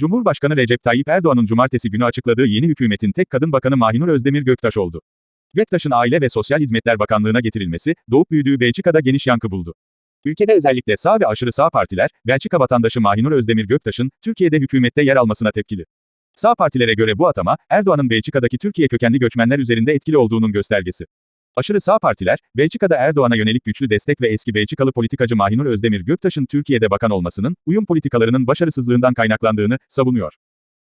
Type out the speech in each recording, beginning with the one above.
Cumhurbaşkanı Recep Tayyip Erdoğan'ın cumartesi günü açıkladığı yeni hükümetin tek kadın bakanı Mahinur Özdemir Göktaş oldu. Göktaş'ın Aile ve Sosyal Hizmetler Bakanlığı'na getirilmesi, doğup büyüdüğü Belçika'da geniş yankı buldu. Ülkede özellikle sağ ve aşırı sağ partiler, Belçika vatandaşı Mahinur Özdemir Göktaş'ın, Türkiye'de hükümette yer almasına tepkili. Sağ partilere göre bu atama, Erdoğan'ın Belçika'daki Türkiye kökenli göçmenler üzerinde etkili olduğunun göstergesi. Aşırı sağ partiler, Belçika'da Erdoğan'a yönelik güçlü destek ve eski Belçikalı politikacı Mahinur Özdemir Göktaş'ın Türkiye'de bakan olmasının, uyum politikalarının başarısızlığından kaynaklandığını savunuyor.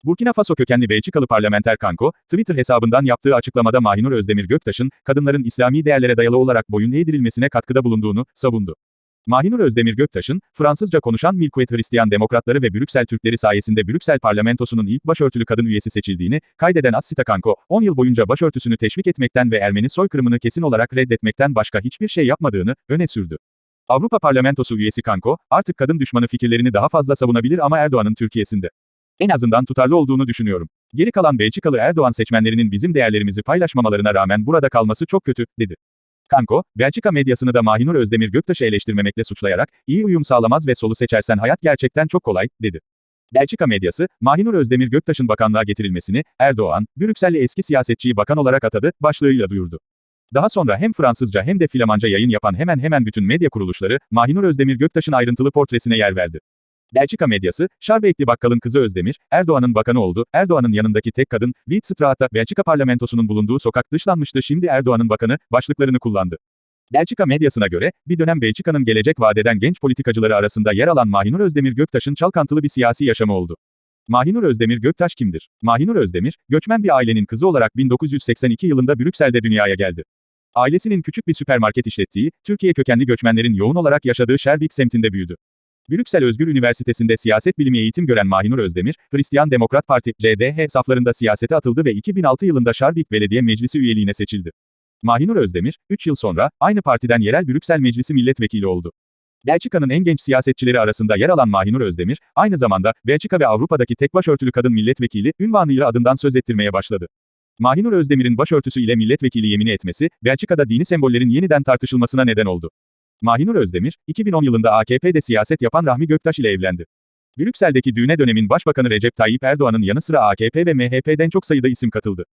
Burkina Faso kökenli Belçikalı parlamenter Kanko, Twitter hesabından yaptığı açıklamada Mahinur Özdemir Göktaş'ın, kadınların İslami değerlere dayalı olarak boyun eğdirilmesine katkıda bulunduğunu savundu. Mahinur Özdemir Göktaş'ın, Fransızca konuşan Milkuet Hristiyan Demokratları ve Brüksel Türkleri sayesinde Brüksel parlamentosunun ilk başörtülü kadın üyesi seçildiğini, kaydeden Assita Kanko, 10 yıl boyunca başörtüsünü teşvik etmekten ve Ermeni soykırımını kesin olarak reddetmekten başka hiçbir şey yapmadığını, öne sürdü. Avrupa Parlamentosu üyesi Kanko, artık kadın düşmanı fikirlerini daha fazla savunabilir ama Erdoğan'ın Türkiye'sinde. En azından tutarlı olduğunu düşünüyorum. Geri kalan Belçikalı Erdoğan seçmenlerinin bizim değerlerimizi paylaşmamalarına rağmen burada kalması çok kötü, dedi. Kanko, Belçika medyasını da Mahinur Özdemir Göktaş'ı eleştirmemekle suçlayarak, iyi uyum sağlamaz ve solu seçersen hayat gerçekten çok kolay, dedi. Belçika medyası, Mahinur Özdemir Göktaş'ın bakanlığa getirilmesini, Erdoğan, Brüksel'li eski siyasetçiyi bakan olarak atadı, başlığıyla duyurdu. Daha sonra hem Fransızca hem de Flamanca yayın yapan hemen hemen bütün medya kuruluşları, Mahinur Özdemir Göktaş'ın ayrıntılı portresine yer verdi. Belçika medyası, Şarbekli Bakkal'ın kızı Özdemir, Erdoğan'ın bakanı oldu, Erdoğan'ın yanındaki tek kadın, Wildstraat'ta Belçika parlamentosunun bulunduğu sokak dışlanmıştı şimdi Erdoğan'ın bakanı, başlıklarını kullandı. Belçika medyasına göre, bir dönem Belçika'nın gelecek vadeden genç politikacıları arasında yer alan Mahinur Özdemir Göktaş'ın çalkantılı bir siyasi yaşamı oldu. Mahinur Özdemir Göktaş kimdir? Mahinur Özdemir, göçmen bir ailenin kızı olarak 1982 yılında Brüksel'de dünyaya geldi. Ailesinin küçük bir süpermarket işlettiği, Türkiye kökenli göçmenlerin yoğun olarak yaşadığı Şerbik semtinde büyüdü. Brüksel Özgür Üniversitesi'nde siyaset bilimi eğitim gören Mahinur Özdemir, Hristiyan Demokrat Parti, CDH saflarında siyasete atıldı ve 2006 yılında Şarbik Belediye Meclisi üyeliğine seçildi. Mahinur Özdemir, 3 yıl sonra, aynı partiden yerel Brüksel Meclisi milletvekili oldu. Belçika'nın en genç siyasetçileri arasında yer alan Mahinur Özdemir, aynı zamanda, Belçika ve Avrupa'daki tek başörtülü kadın milletvekili, ünvanıyla adından söz ettirmeye başladı. Mahinur Özdemir'in başörtüsü ile milletvekili yemini etmesi, Belçika'da dini sembollerin yeniden tartışılmasına neden oldu. Mahinur Özdemir, 2010 yılında AKP'de siyaset yapan Rahmi Göktaş ile evlendi. Brüksel'deki düğüne dönemin Başbakanı Recep Tayyip Erdoğan'ın yanı sıra AKP ve MHP'den çok sayıda isim katıldı.